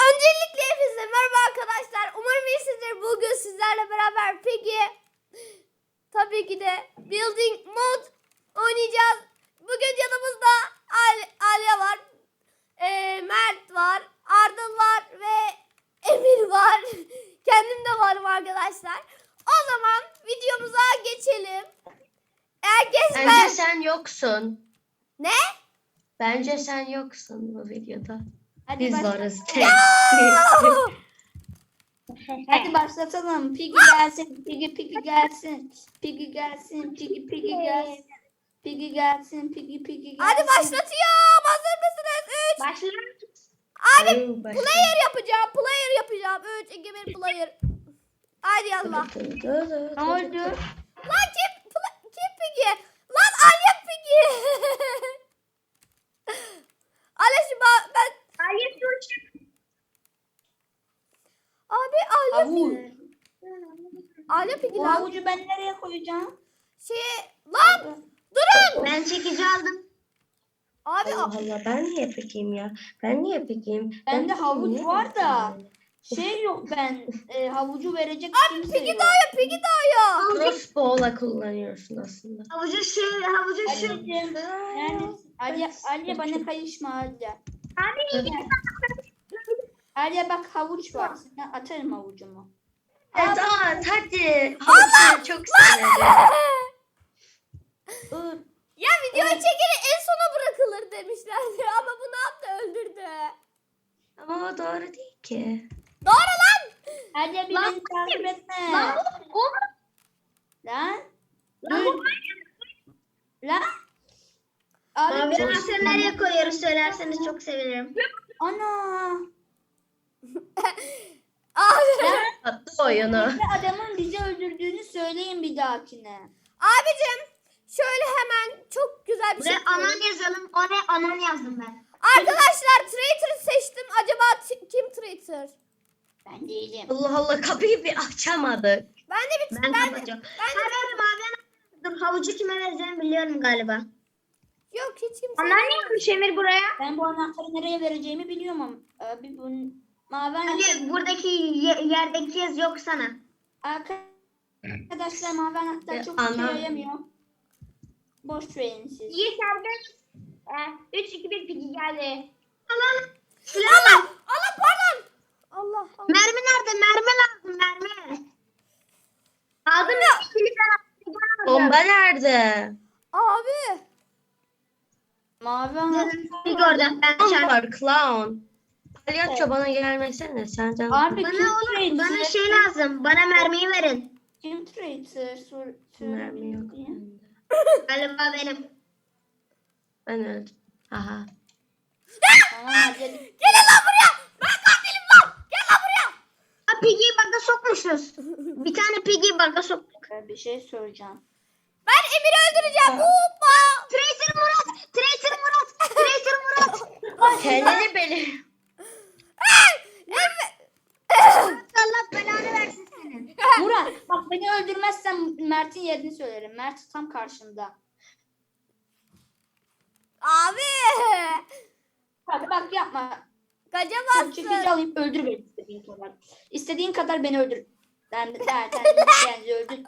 Öncelikle hepinize merhaba arkadaşlar. Umarım iyisinizdir. Bugün sizlerle beraber Piggy tabii ki de Building Mod oynayacağız. Bugün yanımızda Al- Alya var. e, Mert var. Ardıl var ve Emir var. Kendim de varım arkadaşlar. O zaman videomuza geçelim. Herkes Bence ben... sen yoksun. Ne? Bence sen yoksun bu videoda. Hadi, Biz baş- varız. Hadi başlatalım. Piggy gelsin. Piggy Piggy gelsin. Piggy gelsin. Piggy Piggy gelsin. Piggy gelsin. Piggy Piggy gelsin. Hadi başlatıyorum. Hazır mısınız? 3. Başla. Abi başı. player yapacağım. Player yapacağım. 3, 2, 1 player. Haydi yallah. Ne oldu? Lan kim? Pla- kim Piggy? Lan Alya Piggy. Alya şimdi ben- ben... Hayır Abi. Alya Piggy Bu lan. havucu ben nereye koyacağım? Şey... Lan durun. Ben çekici aldım. Abi Allah Allah ben niye pekeyim ya? Ben niye pekeyim? Bende pekeyim, havuç var da. Şey yok ben e, havucu verecek Abi kimse Piggy yok. doğuyor. Piggy doğuyor. Crossbow'la kullanıyorsun aslında. Havucu şey, havucu şey. Anneciğim, yani Alya, Alya bana kayışma Alya. Alya bak havuç var. Sana atarım havucumu. Evet at hadi. Havuçları çok severim. Ya video çekili en sona bırakılır demişlerdi ama bu ne yaptı öldürdü. Ama o doğru değil ki. Doğru lan. Alya bir Lan beni takip etme. Lan bu Lan. Lan Dur. Lan. Abi Mavi nereye koyuyoruz söylerseniz çok sevinirim. Ana. Abi. Attı oyunu. Bir adamın bizi öldürdüğünü söyleyin bir dahakine. Abicim şöyle hemen çok güzel bir Buraya şey anan söyleyeyim. yazalım. Oraya anan yazdım ben. Arkadaşlar traitor seçtim. Acaba t- kim traitor? Ben değilim. Allah Allah kapıyı bir açamadık. Ben de bir Ben ben, kapatacağım. ben Hayır de, hayır mavi anahtar. Dur havucu kime vereceğimi biliyorum galiba. yok hiç kimse. Anan yazmış Emir buraya. Ben bu anahtarı nereye vereceğimi biliyorum ama abi bu anahtar Hadi buradaki ye- yerdeki yaz yok sana. arkadaşlar mavi anahtar Ya, çok anam. yaramıyor. Boş verin siz. İyi serbest. 3 2 1 pigi geldi. Alan. Allah! Allah pardon! Allah Allah. Mermi nerede? Mermi lazım mermi. Aldım ya. Kilit anahtarı. Bomba nerede? Abi. Mavi anahtar. Bir gördüm ben var clown. Palyaço bana gelmesene senden. Abi Bana oğlum bana şey lazım. Bana mermiyi verin. Kim traitor? Sor, Mermi yok. Galiba benim. Ben öldüm. Aha. Tamam hadi. Gelin lan buraya! Ben katilim lan! Gel lan buraya! Ha Piggy'yi baga sokmuşuz. Bir tane Piggy'yi baga soktuk. Bir şey soracağım. Ben Emir'i öldüreceğim. Hoppa! Tracer Murat! Tracer Murat! Tracer Murat! Kendini beni. Emir! Allah belanı versin senin. Murat öldürmezsen Mert'in yerini söylerim. Mert tam karşımda. Abi! Bak bak yapma. Kaçamazsın. Çekici alayım öldür beni istediğin kadar. İstediğin kadar beni öldür. Ben zaten bence öldür.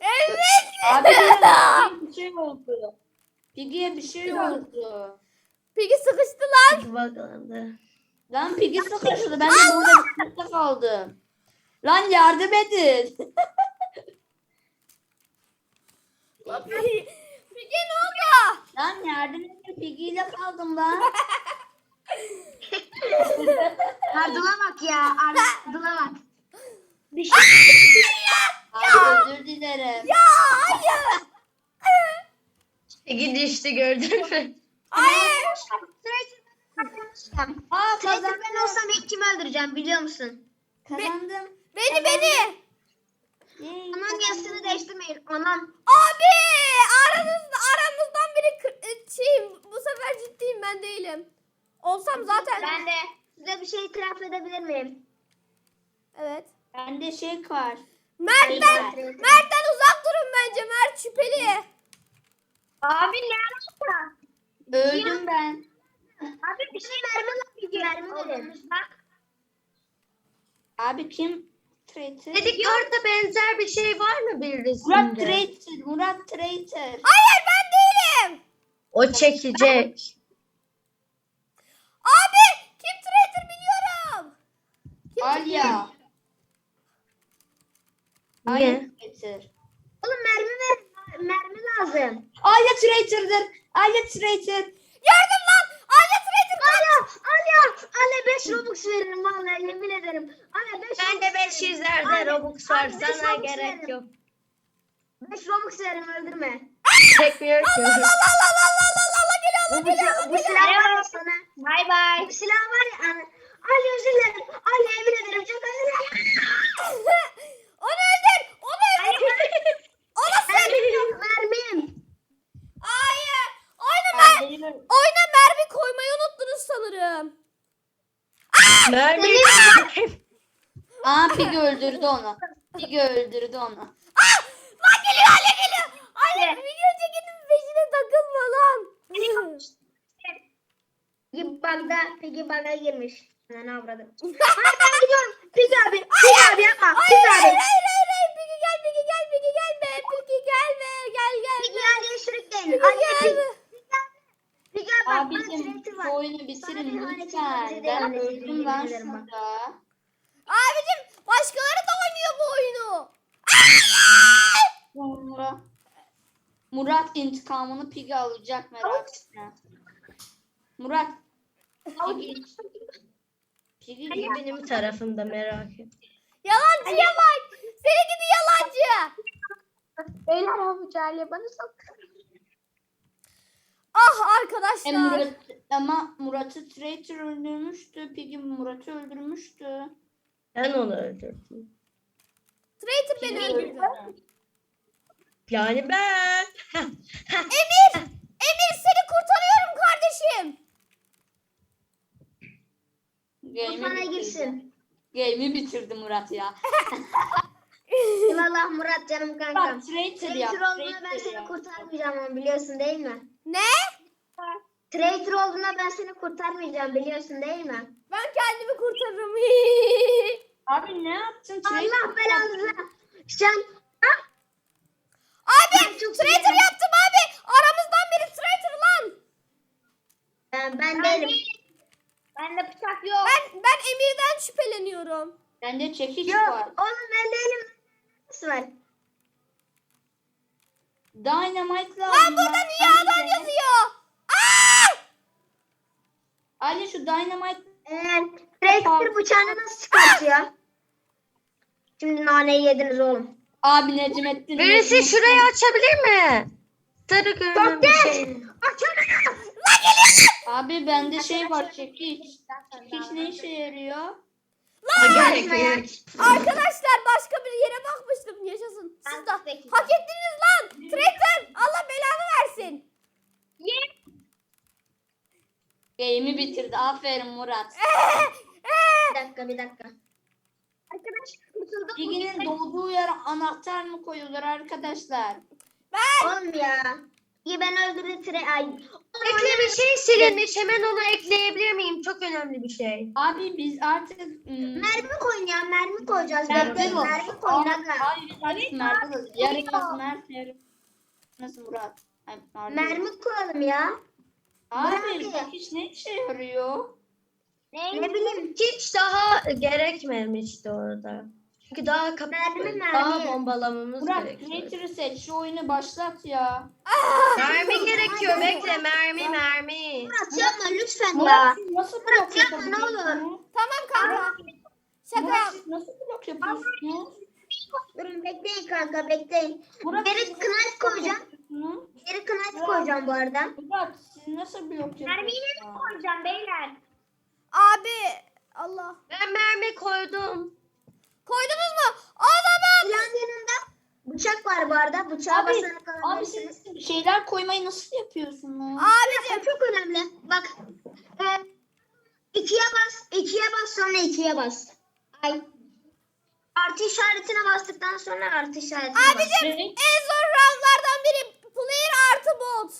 Evet! Abi bir şey oldu. Piggy'ye bir şey oldu. Piggy sıkıştı lan. Baklandı. Lan Piggy sıkıştı. Ben de burada sıkışta kaldım. Lan yardım edin. Piggy ne oldu? Lan yardım edin. Piggy ile kaldım lan. Ardıl'a bak ya. Ardıl'a bak. Bir şey. Abi özür dilerim. Ya hayır. Peki düştü gördün mü? Hayır. Kazandım. ben olsam ilk kimi öldüreceğim biliyor musun? Kazandım. Beni beni. Yay, Anan yazısını değiştirmeyin. Anan. Abi aranızda aramızdan biri kır- e, şey bu sefer ciddiyim ben değilim. Olsam zaten. Ben de size bir şey itiraf edebilir miyim? Evet. Bende şey var. Mert'ten Mert'ten uzak durun bence. Mert şüpheli. Abi ne alaka? Öldüm ben. Abi bir şey mermi lazım. Mermi verin. Bak. Abi kim traitor? Dedik karta benzer bir şey var mı Murat birisinde? traitor. Murat traitor. Hayır ben değilim. O çekecek. Abi kim traitor biliyorum. Kim Alya. Niye? Alya traitor. Oğlum mermi ver. Mermi lazım. Alya traitor'dır. Alya traitor. Gördüm lan. Alya traitor. Alya, Alya, Alya 5 Robux veririm vallahi yemin ederim. Alya 5 Bende 500'lerde Robux var. Sana gerek yok. 5 Robux veririm öldürme. Çekmiyor ki. Allah Allah Allah Allah Allah Allah geliyor. Bu, bu, bu silah var ya sana. Bay bay. Bu silah var ya. Alya özür dilerim. Alya yemin ederim çok özür dilerim. Onu öldür. Onu öldür. Onu sen. Mermim. Hayır. Oyna, mer oyna mermi koymayı unuttunuz sanırım. Mermi. Aa Piggy öldürdü onu. Piggy öldürdü onu. Ah! Lan geliyor Alya geliyor. Alya video çekenin peşine takılma lan. Piggy bug'da, Piggy bug'a girmiş. Ben avradım. Hayır ben gidiyorum. Piggy abi, Piggy abi yapma. Hayır Piggy hayır abi. hayır hayır hayır. Peki gel Peki gel Peki gelme. Peki gelme. Gel gel. Piggy gel. Alya'yı sürükleyin. Peki Alya Piggy. gelme. Piggy abi bak bana Abicim sürekli şu var. oyunu Sana bitirin bir hareket lütfen. edeceğim, Ben hareket öldüm edeceğim, lan yemin ederim bak. şurada. Abicim başkaları da oynuyor bu oyunu. Sonra Murat intikamını Piggy alacak merak etme. Murat Piggy Peki benim tarafımda merak et. Yalancıya bak. Seni gibi yalancı. Beyler avucu Alya bana sok. Ah E, arkadaşlar. Murat, ama Murat'ı traitor öldürmüştü. Piggy Murat'ı öldürmüştü. Ben onu öldürdüm. Traitor beni öldürdü. Yani ben. Emir. Emir seni kurtarıyorum kardeşim. Game'i Bana bitirdi. girsin. Game'i bitirdi Murat ya. Eyvallah Murat canım kankam. Bak traitor ya. Traitor olduğunda ben traitor seni ya. kurtarmayacağım ama biliyorsun değil mi? Ne? Traitor olduğunda ben seni kurtarmayacağım biliyorsun değil mi? Ben kendimi kurtarırım. Abi ne yaptın? Traitor Allah belanızı. Sen çok traitor sinirlendim. yaptım abi. Aramızdan biri traitor lan. Ben, ben değilim. Bende bıçak yok. Ben ben Emir'den şüpheleniyorum. Bende çekiç Yok var. oğlum ben değilim. Nasıl var? Dynamite lazım. Lan burada niye adam hangisi? yazıyor? Aa! Ali şu Dynamite Ee, Traitor bıçağını nasıl çıkartıyor? Şimdi naneyi yediniz oğlum. Abi Necmettin. Birisi Necmettin. şurayı açabilir mi? Sarı görünüm bir şey. Abi bende şey var çekiç. Çekiç ne işe yarıyor? Yok. Arkadaşlar başka bir yere bakmıştım. Yaşasın. Siz de hak ettiniz lan. Traitor. Allah belanı versin. Game'i bitirdi. Aferin Murat. Bir dakika bir dakika. Bilginin doğduğu yere anahtar mı koyulur arkadaşlar? Oğlum ya. İyi ben öldürdüm tre ay. Ekle bir şey silinmiş. Hemen onu ekleyebilir miyim? Çok önemli bir şey. Abi biz artık ım, Mermi koyun ya mermi koyacağız. Mermi Bekleyin mi? mermi koyun. Hayır biz artık. Yarın yarın. Nasıl Murat? Ay, pardon. Mermi koyalım ya. Abi Mermi. çekiç ne işe yarıyor? Ne bileyim. Hiç daha gerekmemişti orada. Çünkü daha kap Mermi, mermi. daha bombalamamız Murat gerekiyor. Creator'ı seç. Şu oyunu başlat ya. Mermi gerekiyor. Bekle mermi mermi. Murat yapma lütfen ya. Murat siz nasıl blok Murat, yapma, ne yapabiliyorsunuz? Tamam kanka. Şaka Murat yap. siz nasıl blok yapıyorsunuz? Durun bekleyin kanka bekleyin. Murat Geri siz nasıl knife blok koyacağım. yapıyorsunuz? Geri knife koyacağım bu arada. Murat siz nasıl blok yapıyorsunuz? koyacağım beyler? Abi. Allah. Ben mermi koydum. Koydunuz mu? O zaman. Silahın yanında bıçak var bu arada. Bıçağı Abi, basarak abi alabilirsiniz. siz bir şeyler koymayı nasıl yapıyorsunuz? Abicim. çok önemli. Bak. E, ikiye bas. ikiye bas sonra ikiye bas. Ay. Artı işaretine bastıktan sonra artı işaretine bas. Abicim en zor roundlardan biri player artı bot.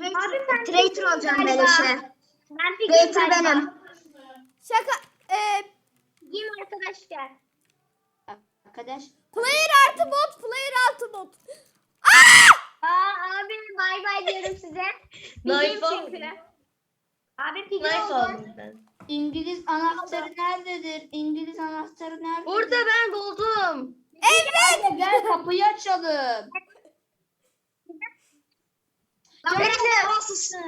Abi ben Traitor olacağım ben işte. Ben Traitor benim. Şaka. E, Giyim arkadaşlar. Arkadaş. Player artı bot, player artı bot. Aa abi bay bay diyorum size. Çünkü. Abi pigi Knife oldu. aldım ben. İngiliz anahtarı nerededir? İngiliz anahtarı nerededir? Burada ben buldum. Hadi gel kapıyı açalım. Lan bekle. nasılsın?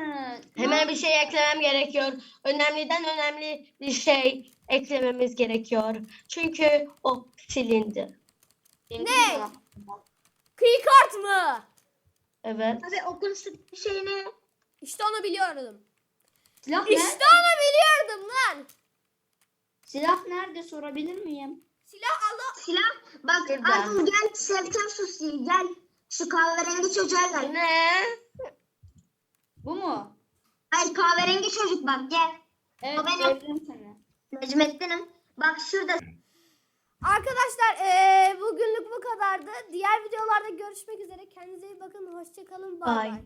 Hemen bir şey eklemem gerekiyor. Önemliden önemli bir şey eklememiz gerekiyor. Çünkü o silindi. Ne? Kıyıkart mı? Evet. Abi okul şeyini. İşte onu biliyordum. Silah ne? İşte onu biliyordum lan. Silah nerede sorabilir miyim? Silah al. Silah. Bak Burada. Aydın gel seveceğim Susi'yi gel. Şu kahverengi çocuğa gel. Ne? Bu mu? Hayır kahverengi çocuk bak gel. Evet O benim. gördüm seni. Necmettin'im. Bak şurada. Arkadaşlar eee bugünlük bu kadardı. Diğer videolarda görüşmek üzere. Kendinize iyi bakın. Hoşçakalın. Bay Bye. bay.